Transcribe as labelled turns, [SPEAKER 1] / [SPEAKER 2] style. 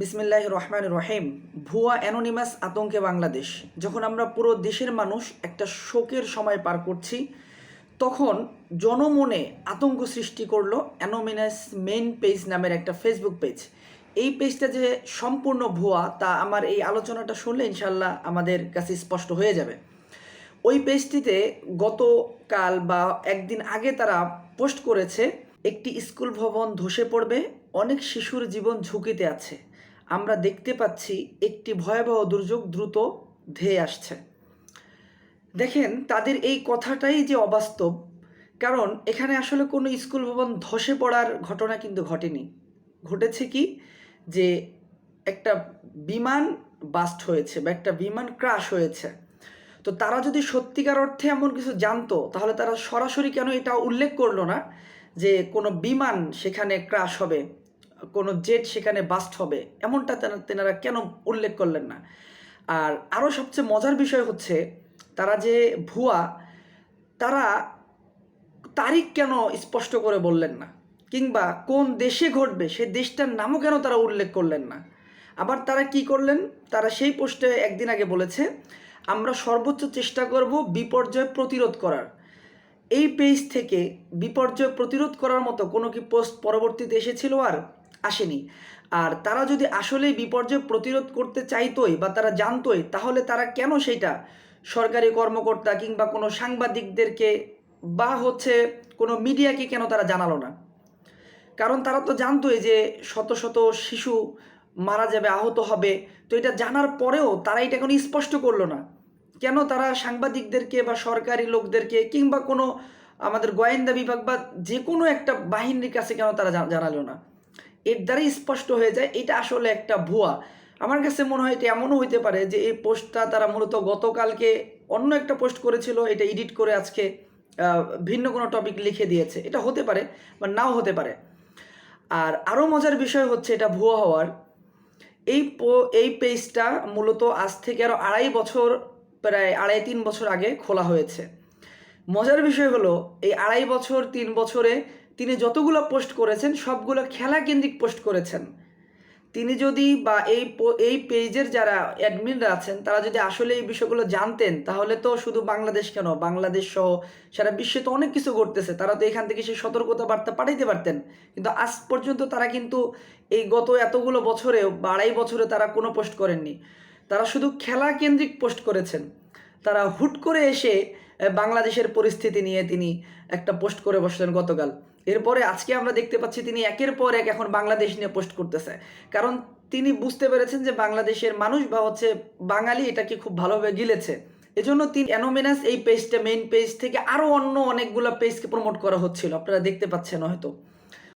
[SPEAKER 1] বিসমিল্লাহ রহমান রহিম। ভুয়া অ্যানোনিমাস আতঙ্কে বাংলাদেশ। যখন আমরা পুরো দেশের মানুষ একটা শোকের সময় পার করছি, তখন জনমনে আতঙ্ক সৃষ্টি করল অ্যানোমিনাস মেন পেজ নামের একটা ফেসবুক পেজ এই পেজটা যে সম্পূর্ণ ভুয়া, তা আমার এই আলোচনাটা শুনলে ইনশাল্লাহ আমাদের কাছে স্পষ্ট হয়ে যাবে। ওই পেজটিতে গতকাল বা একদিন আগে তারা পোস্ট করেছে, একটি স্কুল ভবন ধসে পড়বে, অনেক শিশুর জীবন ঝুঁকিতে আছে। আমরা দেখতে পাচ্ছি একটি ভয়াবহ দুর্যোগ দ্রুত ধেয়ে আসছে। দেখেন, তাদের এই কথাটাই যে অবাস্তব, কারণ এখানে আসলে কোনো স্কুল ভবন ধসে পড়ার ঘটনা কিন্তু ঘটেনি। ঘটেছে কি যে একটা বিমান বাস্ট হয়েছে বা একটা বিমান ক্রাশ হয়েছে। তো তারা যদি সত্যিকার অর্থে এমন কিছু জানতো, তাহলে তারা সরাসরি কেন এটা উল্লেখ করল না যে কোনো বিমান সেখানে ক্রাশ হবে? কোনো জেট সেখানে বাস্ট হবে, এমনটা তেনারা কেন উল্লেখ করলেন না? আর আরও সবচেয়ে মজার বিষয় হচ্ছে, তারা যে ভুয়া, তারা তারিখ কেন স্পষ্ট করে বললেন না? কিংবা কোন দেশে ঘটবে, সে দেশটার নামও কেন তারা উল্লেখ করলেন না? আবার তারা কি করলেন? তারা সেই পোস্টে একদিন আগে বলেছে, আমরা সর্বোচ্চ চেষ্টা করব বিপর্যয় প্রতিরোধ করার। এই পেজ থেকে বিপর্যয় প্রতিরোধ করার মতো কোনো কি পোস্ট পরবর্তীতে এসেছিল আর আসেনি। আর তারা যদি আসলেই বিপর্যয় প্রতিরোধ করতে চাইতোই বা তারা জানতোই, তাহলে তারা কেন সেটা সরকারি কর্মকর্তা কিংবা কোনো সাংবাদিকদেরকে বা হচ্ছে কোনো মিডিয়াকে কেন তারা জানালো না? কারণ তারা তো জানতোই যে শত শত শিশু মারা যাবে, আহত হবে। তো এটা জানার পরেও তারা এটা কোনো স্পষ্ট করল না। কেন তারা সাংবাদিকদেরকে বা সরকারি লোকদেরকে কিংবা কোনো আমাদের গোয়েন্দা বিভাগ বা যে কোনো একটা বাহিনীর কাছে কেন তারা জানালো না? এর দ্বারাই স্পষ্ট হয়ে যায়, এটা আসলে একটা ভুয়া। আমার কাছে মনে হয় এটা এমনও হইতে পারে যে এই পোস্টটা তারা মূলত গতকালকে অন্য একটা পোস্ট করেছিল, এটা এডিট করে আজকে ভিন্ন কোনো টপিক লিখে দিয়েছে। এটা হতে পারে, বা নাও হতে পারে। আর আরও মজার বিষয় হচ্ছে এটা ভুয়া হওয়ার। এই এই পেজটা মূলত আজ থেকে আরও আড়াই বছর, প্রায় আড়াই তিন বছর আগে খোলা হয়েছে। মজার বিষয় হলো, এই আড়াই বছর, তিন বছরে তিনি যতগুলো পোস্ট করেছেন, সবগুলো খেলা কেন্দ্রিক পোস্ট করেছেন। তিনি যদি বা এই এই পেজের যারা অ্যাডমিনরা আছেন, তারা যদি আসলে এই বিষয়গুলো জানতেন, তাহলে তো শুধু বাংলাদেশ কেন? বাংলাদেশ সহ সারা বিশ্বে তো অনেক কিছু ঘটতেছে। তারা তো এখান থেকে সেই সতর্কতা বার্তা পাঠাইতে পারতেন। কিন্তু আজ পর্যন্ত তারা কিন্তু এই গত এতগুলো বছরে বা আড়াই বছরে তারা কোনো পোস্ট করেননি। তারা শুধু খেলা কেন্দ্রিক পোস্ট করেছেন। তারা হুট করে এসে বাংলাদেশের পরিস্থিতি নিয়ে তিনি একটা পোস্ট করে বসলেন গতকাল। এরপরে আজকে আমরা দেখতে পাচ্ছি তিনি একের পর এক এখন বাংলাদেশ নিয়ে পোস্ট করতেছে। কারণ তিনি বুঝতে পেরেছেন যে বাংলাদেশের মানুষ বা হচ্ছে বাঙালি এটাকে খুব ভালোভাবে গিলেছে। এজন্য তিনি অ্যানোমিনাস এই পেজটা মেইন পেজ থেকে আরও অন্য অনেকগুলো পেজকে প্রমোট করা হচ্ছিল। আপনারা দেখতে পাচ্ছেন হয়তো।